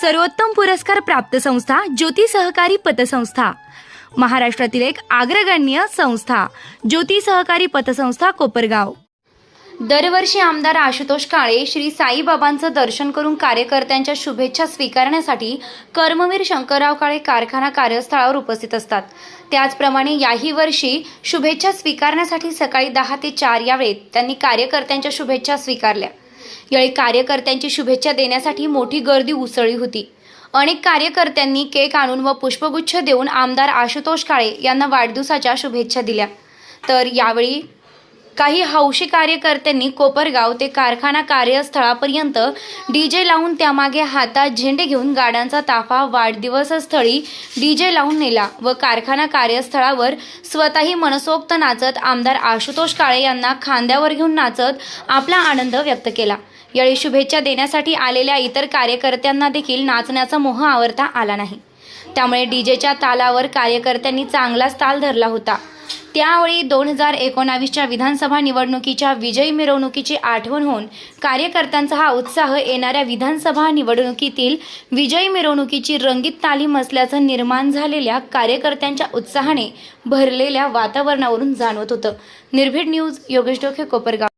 सर्वोत्तम पुरस्कार प्राप्त संस्था ज्योती सहकारी पतसंस्था. महाराष्ट्रातील एक अग्रगण्य संस्था ज्योती सहकारी पतसंस्था कोपरगाव. दरवर्षी आमदार आशुतोष काळे श्री साईबाबांचं दर्शन करून कार्यकर्त्यांच्या शुभेच्छा स्वीकारण्यासाठी कर्मवीर शंकरराव काळे कारखाना कार्यस्थळावर उपस्थित असतात. त्याचप्रमाणे याही वर्षी शुभेच्छा स्वीकारण्यासाठी सकाळी दहा ते चार या वेळेत त्यांनी कार्यकर्त्यांच्या शुभेच्छा स्वीकारल्या. यावेळी कार्यकर्त्यांची शुभेच्छा देण्यासाठी मोठी गर्दी उसळली होती. अनेक कार्यकर्त्यांनी केक आणून व पुष्पगुच्छ देऊन आमदार आशुतोष काळे यांना वाढदिवसाच्या शुभेच्छा दिल्या. तर यावेळी काही हौशी कार्यकर्त्यांनी कोपरगाव ते कारखाना कार्यस्थळापर्यंत डीजे लावून त्यामागे हातात झेंडे घेऊन गाड्यांचा ताफा वाढदिवसस्थळी डीजे लावून नेला व कारखाना कार्यस्थळावर स्वतःही मनसोक्त नाचत आमदार आशुतोष काळे यांना खांद्यावर घेऊन नाचत आपला आनंद व्यक्त केला. यावेळी शुभेच्छा देण्यासाठी आलेल्या इतर कार्यकर्त्यांना देखील नाचण्याचा मोह आवरता आला नाही. त्यामुळे डीजेच्या तालावर कार्यकर्त्यांनी चांगलाच ताल धरला होता. त्यावेळी दोन हजार एकोणावीसच्या विधानसभा निवडणुकीच्या विजयी मिरवणुकीची आठवण होऊन कार्यकर्त्यांचा हा उत्साह येणाऱ्या विधानसभा निवडणुकीतील विजयी मिरवणुकीची रंगीत तालीम असल्याचं निर्माण झालेल्या कार्यकर्त्यांच्या उत्साहाने भरलेल्या वातावरणावरून जाणवत होतं. निर्भीड न्यूज योगेश डोके कोपरगाव.